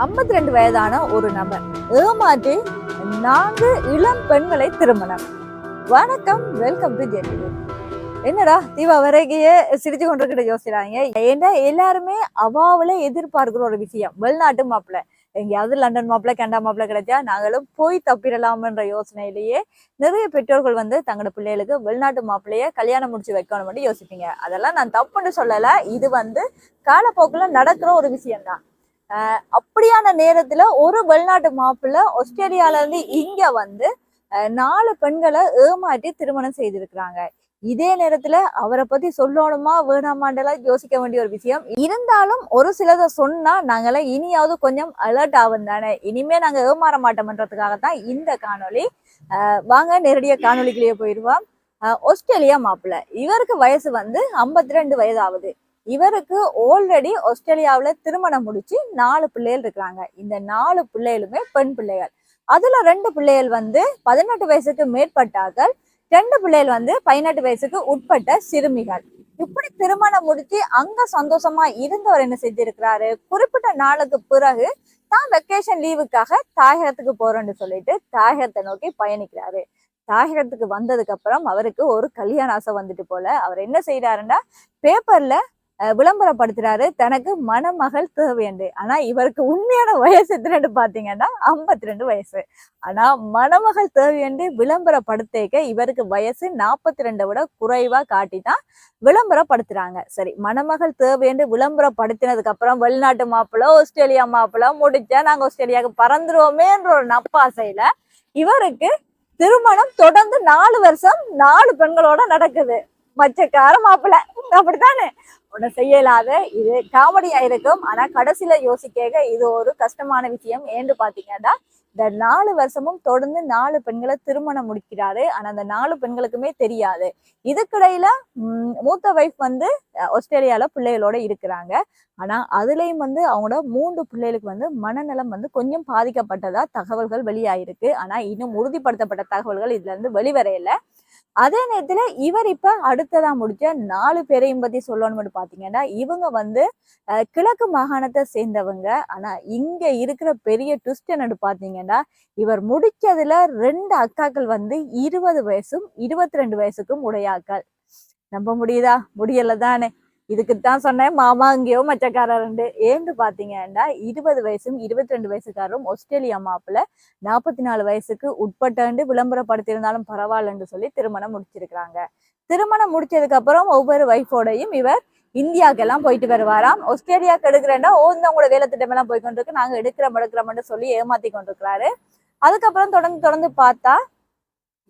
ஐம்பத்தி ரெண்டு வயதான ஒரு நபர். ஏமாற்றி நான்கு இளம் பெண்களை திருமணம். வணக்கம் வெல்கம் டு ஜெனிவி என்னடா தீபா வரைக்கையே சிரிச்சு கொண்டிருக்கிட்ட யோசிக்கிறாங்க. ஏன்னா எல்லாருமே அவாவில எதிர்பார்க்கிற ஒரு விஷயம். வெளிநாட்டு மாப்பிள்ள எங்கேயாவது லண்டன் மாப்பிள்ள கனடா மாப்பிள்ள கிடைச்சா நாங்களும் போய் தப்பிடலாம்ன்ற யோசனையிலேயே நிறைய பெற்றோர்கள் வந்து தங்களோட பிள்ளைகளுக்கு வெளிநாட்டு மாப்பிள்ளைய கல்யாணம் முடிச்சு வைக்கணும்னு யோசிப்பீங்க. அதெல்லாம் நான் தப்புன்னு சொல்லல. இது வந்து காலப்போக்குல நடக்கிற ஒரு விஷயம்தான். அப்படியான நேரத்துல ஒரு வெளிநாட்டு மாப்பிள்ள ஆஸ்திரேலியால இருந்து இங்க வந்து நாலு பெண்களை ஏமாற்றி திருமணம் செய்திருக்கிறாங்க. இதே நேரத்துல அவரை பத்தி சொல்லணுமா வேணாமாண்டெல்லாம் யோசிக்க வேண்டிய ஒரு விஷயம். இருந்தாலும் ஒரு சிலதை சொன்னா நாங்களாம் இனியாவது கொஞ்சம் அலர்ட் ஆகும் தானே. இனிமே நாங்க ஏமாற மாட்டோம்ன்றதுக்காகத்தான் இந்த காணொளி. வாங்க நேரடியா காணொலிக்குள்ளேயே போயிடுவோம். ஆஸ்திரேலியா மாப்பிள்ள. இவருக்கு வயசு வந்து ஐம்பத்தி ரெண்டு வயது ஆகுது இவருக்கு ஆல்ரெடி ஆஸ்திரேலியாவில் திருமணம் முடிச்சு நாலு பிள்ளைகள் இருக்கிறாங்க. இந்த நாலு பிள்ளைகளுமே பெண் பிள்ளைகள். அதுல ரெண்டு பிள்ளைகள் வந்து பதினெட்டு வயசுக்கு மேற்பட்டார்கள். ரெண்டு பிள்ளைகள் வந்து பதினெட்டு வயசுக்கு உட்பட்ட சிறுமிகள். இப்படி திருமணம் முடிச்சு அங்க சந்தோஷமா இருந்தவர் என்ன செஞ்சிருக்கிறாரு? குறிப்பிட்ட நாளுக்கு பிறகு தான் வெக்கேஷன் லீவுக்காக தாயகத்துக்கு போறேன்னு சொல்லிட்டு தாயகத்தை நோக்கி பயணிக்கிறாரு. தாயகத்துக்கு வந்ததுக்கு அப்புறம் அவருக்கு ஒரு கல்யாண ஆசை வந்துட்டு போல. அவர் என்ன செய்யறாருன்னா பேப்பர்ல விளம்பரப்படுத்துறாரு. தனக்கு மணமகள் தேவையண்டு ஆனா இவருக்கு உண்மையான வயசு எத்தனை பாத்தீங்கன்னா ஐம்பத்தி ரெண்டு வயசு. ஆனா மணமகள் தேவையண்டு விளம்பரப்படுத்திக்க இவருக்கு வயசு நாற்பத்தி ரெண்டை விட குறைவா காட்டி தான் விளம்பரப்படுத்துறாங்க. சரி மணமகள் தேவையண்டு விளம்பரப்படுத்தினதுக்கு அப்புறம் வெளிநாட்டு மாப்பிள்ளை ஆஸ்திரேலியா மாப்பிள்ளை முடிச்சா நாங்க ஆஸ்திரேலியாவுக்கு பறந்துருவோமேன்ற ஒரு நப்பாசையில இவருக்கு திருமணம் தொடர்ந்து நாலு வருஷம் நாலு பெண்களோட நடக்குது. மச்சக்கார மாப்பிள்ள அப்படித்தானே? ஒண்ணு செய்யலாத இது காமெடியா இருக்கும். ஆனா கடைசியில யோசிக்க இது ஒரு கஷ்டமான விஷயம். ஏன்னு பாத்தீங்கன்னா இந்த நாலு வருஷமும் தொடர்ந்து நாலு பெண்களை திருமணம் முடிக்கிறாரு. ஆனா அந்த நாலு பெண்களுக்குமே தெரியாது. இதுக்கிடையில உம், மூத்த வைஃப் வந்து ஆஸ்திரேலியால பிள்ளைகளோட இருக்கிறாங்க. ஆனா அதுலயும் வந்து அவங்களோட மூன்று பிள்ளைகளுக்கு வந்து மனநலம் வந்து கொஞ்சம் பாதிக்கப்பட்டதா தகவல்கள் வெளியாயிருக்கு. ஆனா இன்னும் உறுதிப்படுத்தப்பட்ட தகவல்கள் இதுல இருந்து வெளிவரையில அதே நேரத்துல இவர் இப்ப அடுத்ததா முடிச்ச நாலு பேரையும் பத்தி சொல்லணும்னு பாத்தீங்கன்னா இவங்க வந்து கிழக்கு மாகாணத்தை சேர்ந்தவங்க. ஆனா இங்க இருக்கிற பெரிய ட்விஸ்ட் என்னன்னு பாத்தீங்கன்னா இவர் முடிச்சதுல ரெண்டு அக்காக்கள் வந்து இருபது வயசும் இருபத்தி ரெண்டு வயசுக்கும் உடையாக்கள் நம்ப முடியுதா? முடியல தானே. இதுக்குத்தான் சொன்னேன். மாமா அங்கேயோ மச்சக்காரருண்டு. ஏன்னு பாத்தீங்கன்னா இருபது வயசும் இருபத்தி ரெண்டு வயசுக்காரரும் ஆஸ்திரேலியா மாப்பிள்ள நாற்பத்தி நாலு வயசுக்கு உட்பட்டு விளம்பரப்படுத்தியிருந்தாலும் பரவாயில்லன்னு சொல்லி திருமணம் முடிச்சிருக்கிறாங்க. திருமணம் முடிச்சதுக்கு அப்புறம் ஒவ்வொரு ஒய்ஃபோடையும் இவர் இந்தியாக்கெல்லாம் போயிட்டு வருவாராம். ஆஸ்திரேலியாவுக்கு எடுக்கிறேன்னா ஓ இந்த உங்களோட வேலை திட்டமெல்லாம் போய் கொண்டிருக்கு நாங்க எடுக்கிறோம் எடுக்கிறோம்னு சொல்லி ஏமாத்தி கொண்டிருக்கிறாரு அதுக்கப்புறம் தொடர்ந்து தொடர்ந்து பார்த்தா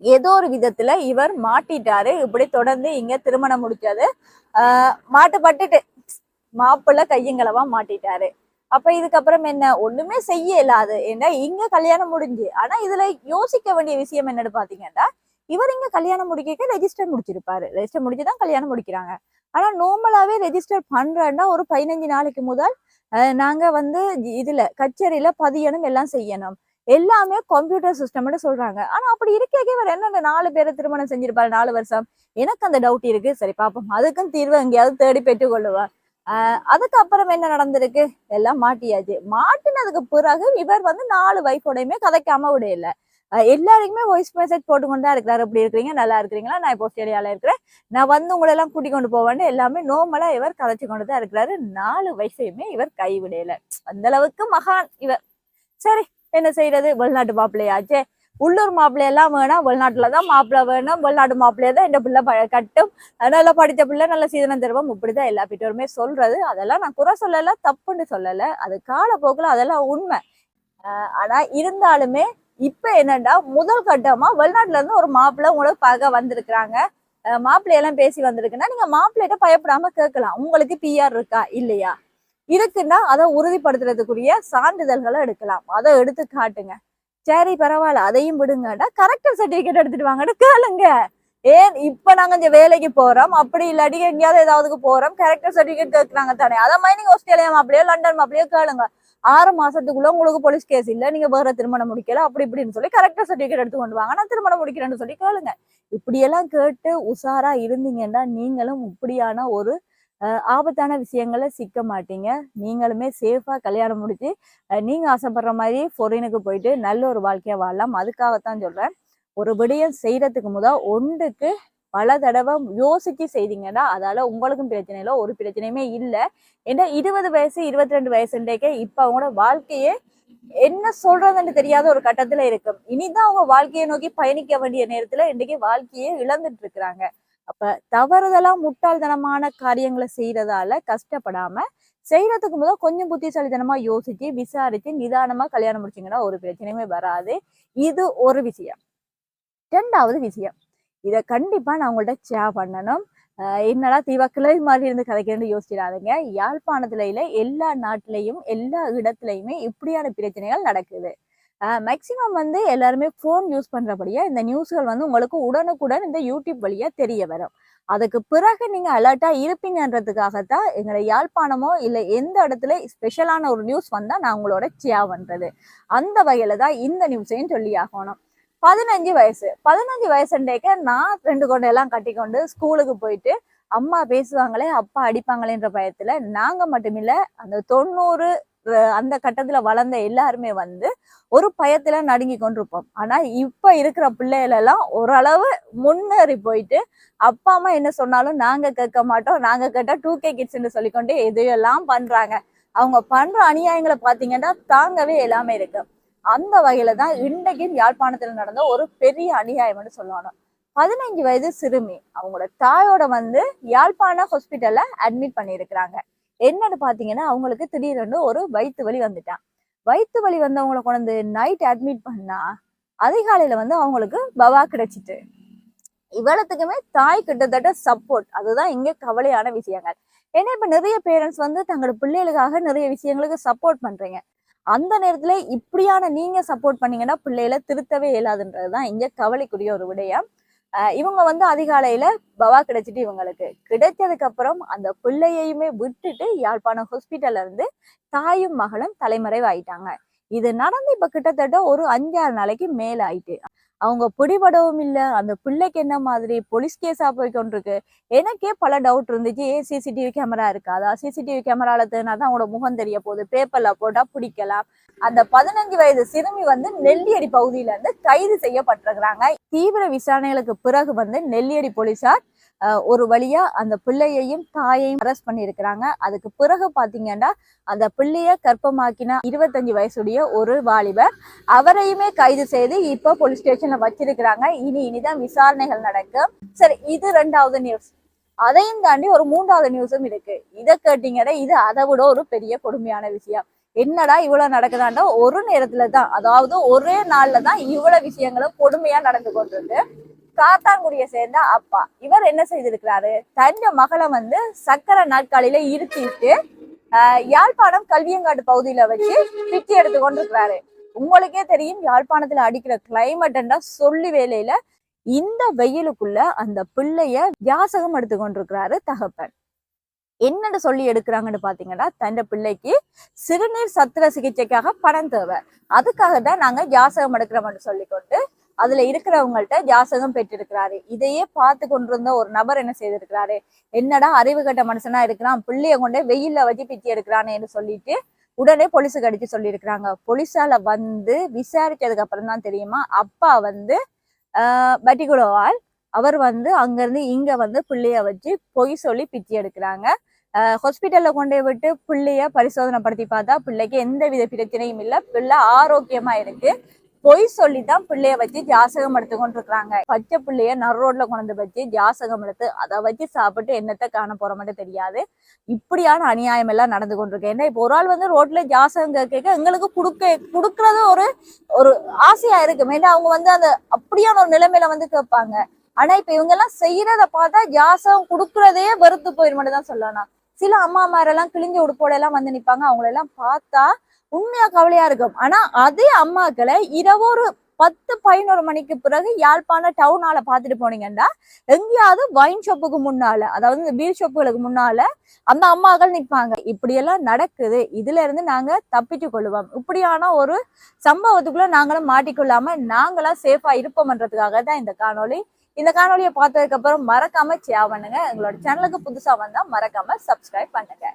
ஏதோ ஒரு விதத்துல இவர் மாட்டிட்டாரு. இப்படி தொடர்ந்து இங்க திருமணம் முடிச்சது ஆஹ் மாட்டுப்பட்டுட்டு மாப்பிள்ள கையங்களவா மாட்டிட்டாரு. அப்ப இதுக்கப்புறம் என்ன? ஒண்ணுமே செய்ய இயலாது ஏன்னா இங்க கல்யாணம் முடிஞ்சு. ஆனா இதுல யோசிக்க வேண்டிய விஷயம் என்னன்னு பாத்தீங்கன்னா இவர் இங்க கல்யாணம் முடிக்க ரெஜிஸ்டர் முடிச்சிருப்பாரு. ரெஜிஸ்டர் முடிச்சுதான் கல்யாணம் முடிக்கிறாங்க. ஆனா நார்மலாவே ரெஜிஸ்டர் பண்றேன்னா ஒரு பதினஞ்சு நாளைக்கு முதல் அஹ், நாங்க வந்து இதுல கச்சேரியில பதியணும் எல்லாம் செய்யணும். எல்லாமே கம்ப்யூட்டர் சிஸ்டம்னு சொல்றாங்க. ஆனா அப்படி இருக்கே இவர் என்ன நாலு பேரை திருமணம் செஞ்சிருப்பாரு நாலு வருஷம். எனக்கு அந்த டவுட் இருக்கு. சரி பாப்போம். அதுக்கும் தீர்வு எங்கேயாவது தேடி பெற்றுக் கொள்ளுவா ஆஹ் அதுக்கப்புறம் என்ன நடந்திருக்கு? எல்லாம் மாட்டியாச்சு. மாட்டினதுக்கு பிறகு இவர் வந்து நாலு வைஃபோடையுமே கதைக்காம விடையில எல்லாருக்குமே வாய்ஸ் மெசேஜ் போட்டு கொண்டு தான் இருக்கிறாரு. அப்படி இருக்கிறீங்க நல்லா இருக்கிறீங்களா? நான் இப்போ ஆஸ்திரேலியால இருக்கிறேன். நான் வந்து உங்களை எல்லாம் கூட்டி கொண்டு போவேன்னு எல்லாமே நோமலா இவர் கதைச்சு கொண்டு தான் இருக்கிறாரு. நாலு வயசையுமே இவர் கைவிடையில அந்த அளவுக்கு மகான் இவர். சரி என்ன செய்யறது? வெளிநாட்டு மாப்பிள்ளையாச்சே. உள்ளூர் மாப்பிள்ளை எல்லாம் வேணாம். வெளிநாட்டுல தான் மாப்பிள்ளை வேணும். வெளிநாட்டு மாப்பிள்ளைய தான் இந்த பிள்ளை ப- கட்டும். நல்லா படித்த பிள்ளை நல்ல சீதனம் தருவோம். இப்படிதான் எல்லா பெற்றோருமே சொல்றது. அதெல்லாம் நான் குறை சொல்லல தப்புன்னு சொல்லல. அது காலப்போக்குல அதெல்லாம் உண்மை. ஆஹ் ஆனா இருந்தாலுமே இப்ப என்னன்னா முதல் கட்டமா வெளிநாட்டுல இருந்து ஒரு மாப்பிள்ளை உங்களுக்கு பார்க்க வந்திருக்கிறாங்க. மாப்பிள்ளையெல்லாம் பேசி வந்திருக்குன்னா நீங்க மாப்பிள்ளைகிட்ட பயப்படாம கேட்கலாம். உங்களுக்கு பிஆர் இருக்கா? இல்லையா? இருக்குன்னா அதை உறுதிப்படுத்துறதுக்குரிய சான்றிதழ்களை எடுக்கலாம். அதை எடுத்து காட்டுங்க. சரி பரவாயில்ல. அதையும் விடுங்கடா. கரெக்டர் சர்டிபிகேட் எடுத்துட்டு வாங்கடா. கேளுங்க. ஏன் இப்ப நாங்க இந்த வேலைக்கு போறோம்? அப்படி இல்லாட்டி எங்கேயாவது ஏதாவதுக்கு போறோம். கரெக்டர் சர்டிபிகேட் கேட்கறாங்க தானே. அதை மாதிரி நீங்க ஆஸ்திரேலியா மாப்பிளையோ லண்டன் மாப்பிளையோ கேளுங்க. ஆறு மாசத்துக்குள்ள உங்களுக்கு போலீஸ் கேஸ் இல்ல. நீங்க வேற திருமணம் முடிக்கல. அப்படி இப்படின்னு சொல்லி கரெக்டா சர்டிபிகேட் எடுத்து கொண்டு வாங்க. நான் திருமணம் முடிக்கிறேன்னு சொல்லி கேளுங்க. இப்படியெல்லாம் கேட்டு உஷாரா இருந்தீங்கன்னா நீங்களும் இப்படியான ஒரு ஆபத்தான விஷயங்களை சிக்க மாட்டீங்க. நீங்களுமே சேஃபாக கல்யாணம் முடிச்சு நீங்கள் ஆசைப்படுற மாதிரி ஃபொரினுக்கு போயிட்டு நல்ல ஒரு வாழ்க்கையை வாழலாம். அதுக்காகத்தான் சொல்கிறேன் ஒரு விடயம் செய்கிறதுக்கு முதல் ஒன்றுக்கு பல தடவை யோசிச்சு செய்தீங்கன்னா அதால உங்களுக்கும் பிரச்சனை இல்லை ஒரு பிரச்சனையுமே இல்லை. ஏன்னா இருபது வயசு இருபத்தி ரெண்டு வயசுன்றக்கே இப்போ அவங்களோட வாழ்க்கையே என்ன சொல்றதுன்னு தெரியாத ஒரு கட்டத்துல இருக்கும் இனிதான் அவங்க வாழ்க்கையை நோக்கி பயணிக்க வேண்டிய நேரத்துல இன்றைக்கு வாழ்க்கையே இழந்துட்டு இருக்கிறாங்க. அப்ப தவறுதலா முட்டாள்தனமான காரியங்களை செய்யறதால கஷ்டப்படாம செய்யறதுக்கு முதல் கொஞ்சம் புத்திசாலித்தனமா யோசிச்சு விசாரிச்சு நிதானமா கல்யாணம் முடிச்சீங்கன்னா ஒரு பிரச்சனையுமே வராது. இது ஒரு விஷயம். ரெண்டாவது விஷயம். இதை கண்டிப்பா நான் உங்கள்ட்ட ஷேர் பண்ணணும். ஆஹ் என்னடா தீவா கிளவி மாதிரி இருந்து கதைக்கிறேன்னு யோசிச்சிடாதீங்க. யாழ்ப்பாணத்துல எல்லா நாட்டிலையும் எல்லா இடத்துலையுமே இப்படியான பிரச்சனைகள் நடக்குது. மேக்சிமம் வந்து எல்லாருமே ஃபோன் யூஸ் பண்ணுறபடியாக இந்த நியூஸ்கள் வந்து உங்களுக்கு உடனுக்குடன் இந்த யூடியூப் வழியாக தெரிய வரும். அதுக்கு பிறகு நீங்கள் அலர்ட்டாக இருப்பீங்கன்றதுக்காகத்தான் எங்களை யாழ்ப்பாணமோ இல்லை எந்த இடத்துல ஸ்பெஷலான ஒரு நியூஸ் வந்தால் நான் உங்களோட ஷேர் பண்ணுறது அந்த வகையில் தான் இந்த நியூஸையும் சொல்லி ஆகணும். பதினஞ்சு வயசு. பதினஞ்சு வயசுன்றேக்க நான் ரெண்டு கொண்டையெல்லாம் கட்டிக்கொண்டு ஸ்கூலுக்கு போயிட்டு அம்மா பேசுவாங்களே அப்பா அடிப்பாங்களேன்ற பயத்தில் நாங்கள் மட்டுமில்லை அந்த தொண்ணூறு அந்த கட்டத்துல வளர்ந்த எல்லாருமே வந்து ஒரு பயத்துல நடுங்கி கொண்டிருப்போம். ஆனா இப்ப இருக்கிற பிள்ளைகள் எல்லாம் ஓரளவு முன்னேறி போயிட்டு அப்பா அம்மா என்ன சொன்னாலும் நாங்க கேட்க மாட்டோம் நாங்க கேட்டா டூ கே கிட்ஸ்ன்னு சொல்லிக்கொண்டு எதையெல்லாம் பண்றாங்க. அவங்க பண்ற அநியாயங்களை பாத்தீங்கன்னா தாங்கவே எல்லாமே இருக்கு. அந்த வகையில தான் இன்றைக்கும் யாழ்ப்பாணத்துல நடந்த ஒரு பெரிய அநியாயம்னு சொல்லணும். பதினைஞ்சு வயது சிறுமி அவங்களோட தாயோட வந்து யாழ்ப்பாண ஹாஸ்பிட்டல்ல அட்மிட் பண்ணியிருக்கிறாங்க. என்னன்னு பாத்தீங்கன்னா அவங்களுக்கு திடீர்னு ஒரு வயிற்று வலி வந்துட்டான். வயிற்று வலி வந்தவங்கள கொண்டு நைட் அட்மிட் பண்ணா அதிகாலையில வந்து அவங்களுக்கு பவா கிடைச்சிட்டு. இவ்வளத்துக்குமே தாய் கிட்டத்தட்ட சப்போர்ட் அதுதான் இங்க கவலையான விஷயங்கள். ஏன்னா இப்ப நிறைய பேரண்ட்ஸ் வந்து தங்களோட பிள்ளைகளுக்காக நிறைய விஷயங்களுக்கு சப்போர்ட் பண்றீங்க. அந்த நேரத்துல இப்படியான நீங்க சப்போர்ட் பண்ணீங்கன்னா பிள்ளைகளை திருத்தவே இயலாதுன்றதுதான் இங்க கவலைக்குரிய ஒரு விடயம். இவங்க வந்து அதிகாலையில பவா கிடைச்சிட்டு இவங்களுக்கு. கிடைச்சதுக்கு அப்புறம் அந்த பிள்ளையையுமே விட்டுட்டு யாழ்ப்பாணம் ஹாஸ்பிட்டல்ல இருந்து தாயும் மகளும் தலைமறைவாயிட்டாங்க. இது நடந்து இப்ப கிட்டத்தட்ட ஒரு அஞ்சாறு நாளைக்கு மேல ஆயிட்டு. அவங்க பிடிபடவும் இல்லை. அந்த பிள்ளைக்கு என்ன மாதிரி போலீஸ் கேஸா போய் கொண்டிருக்கு. எனக்கே பல டவுட் இருந்துச்சு. ஏன் சிசிடிவி கேமரா இருக்காதா? சிசிடிவி கேமராவில் தேனா தான் அவங்களோட முகம் தெரிய போகுது. பேப்பர்ல போட்டா பிடிக்கலாம். அந்த பதினஞ்சு வயது சிறுமி வந்து நெல்லியடி பகுதியில இருந்து கைது செய்யப்பட்டிருக்கிறாங்க. தீவிர விசாரணைகளுக்கு பிறகு வந்து நெல்லியடி போலீசார் ஒரு வழியா அந்த பிள்ளையையும் தாயையும் அரெஸ்ட் பண்ணியிருக்கிறாங்க. அதுக்கு பிறகு பாத்தீங்கன்னா அந்த பிள்ளைய கற்பமாக்கின இருபத்தஞ்சு வயசுடைய ஒரு வாலிபர் அவரையுமே கைது செய்து இப்போ போலீஸ் ஸ்டேஷன்ல வச்சிருக்கிறாங்க. இனி இனிதான் விசாரணைகள் நடக்கும். சரி இது ரெண்டாவது நியூஸ் அதையும் தாண்டி ஒரு மூன்றாவது நியூஸும் இருக்கு. இதை கேட்டீங்கன்னா இது அதை விட ஒரு பெரிய கொடுமையான விஷயம். என்னடா இவ்வளவு நடக்குதாண்டா ஒரு நேரத்துல தான் அதாவது ஒரே நாள்ல தான் இவ்வளவு விஷயங்களும் கொடுமையா நடந்து கொண்டிருக்கு. காத்தான்குடியை சேர்ந்த அப்பா. இவர் என்ன செய்திருக்கிறாரு? தன்னை மகளை வந்து சக்கரை நாட்காலியில இருத்திட்டு ஆஹ் யாழ்ப்பாணம் கல்வியங்காடு பகுதியில வச்சு பிச்சை எடுத்து கொண்டிருக்கிறாரு. உங்களுக்கே தெரியும் யாழ்ப்பாணத்துல அடிக்கிற கிளைமேட்ன்றா சொல்லி வேலையில இந்த வெயிலுக்குள்ள அந்த பிள்ளைய வியாசகம் எடுத்து கொண்டிருக்கிறாரு தகப்பன். என்னன்னு சொல்லி எடுக்கிறாங்கன்னு பாத்தீங்கன்னா தன் பிள்ளைக்கு சிறுநீர் சத்திர சிகிச்சைக்காக பணம் தேவை. அதுக்காக தான் நாங்க ஜாசகம் எடுக்கிறோம்னு சொல்லிக்கொண்டு அதுல இருக்கிறவங்கள்ட்ட ஜாசகம் பெற்றிருக்கிறாரு. இதையே பார்த்து கொண்டிருந்த ஒரு நபர் என்ன செய்திருக்கிறாரு? என்னடா அறிவு கட்ட மனுஷனா இருக்கிறான் பிள்ளைய கொண்டே வெயில்ல வச்சு பித்தி எடுக்கிறானேன்னு சொல்லிட்டு உடனே போலீஸுக்கு அடிச்சு சொல்லியிருக்கிறாங்க. போலீஸால வந்து விசாரிச்சதுக்கு அப்புறம் தான் தெரியுமா? அப்பா வந்து ஆஹ் பட்டிகுலோவால் அவர் வந்து அங்கிருந்து இங்க வந்து பிள்ளைய வச்சு பொய் சொல்லி பித்தி எடுக்கிறாங்க. ஹாஸ்பிட்டல்ல கொண்டு போய் விட்டு பிள்ளைய பரிசோதனை படுத்தி பார்த்தா பிள்ளைக்கு எந்த வித பிரச்சனையும் இல்லை. பிள்ளை ஆரோக்கியமா இருக்கு. பொய் சொல்லி தான் பிள்ளைய வச்சு ஜாசகம் எடுத்து கொண்டிருக்கிறாங்க. பச்சை பிள்ளைய நர் ரோட்ல கொண்டு வச்சு ஜாசகம் எடுத்து அதை வச்சு சாப்பிட்டு என்னத்தை காண போற மட்டும் தெரியாது. இப்படியான அநியாயம் எல்லாம் நடந்து கொண்டிருக்கு. ஏன்னா இப்போ ஒரு ஆள் வந்து ரோட்ல ஜாசகம் கேட்க எங்களுக்கு கொடுக்க கொடுக்கறது ஒரு ஒரு ஆசையா இருக்கு. ஏன்னா அவங்க வந்து அந்த அப்படியான ஒரு நிலைமையில வந்து கேட்பாங்க. ஆனா இப்ப இவங்க எல்லாம் செய்யறத பார்த்தா ஜாசகம் கொடுக்கறதே வெறுத்து போயிரு மட்டும் தான் சொல்லணும். சில அம்மாமாரெல்லாம் கிழிஞ்ச உடுப்போட எல்லாம் வந்து நிப்பாங்க. அவங்கள எல்லாம் பார்த்தா உண்மையா கவலையா இருக்கும். ஆனா அதே அம்மாக்களை இரவோரு ஒரு பத்து பதினோரு மணிக்கு பிறகு யாழ்ப்பாண டவுனால பாத்துட்டு போனீங்கன்னா எங்கேயாவது வைன் ஷாப்புக்கு முன்னால அதாவது இந்த பீர் ஷாப்புகளுக்கு முன்னால அந்த அம்மாக்கள் நிற்பாங்க இப்படி எல்லாம் நடக்குது. இதுல இருந்து நாங்க தப்பிச்சு கொள்ளுவோம். இப்படியான ஒரு சம்பவத்துக்குள்ள நாங்களும் மாட்டிக்கொள்ளாம நாங்களா சேஃபா இருப்போம்ன்றதுக்காக தான் இந்த காணொலி இந்த காணொலியை பார்த்ததுக்கு அப்புறம் மறக்காம ஷேர் பண்ணுங்க. எங்களோட சேனலுக்கு புதுசா வந்தா மறக்காம சப்ஸ்கிரைப் பண்ணுங்க.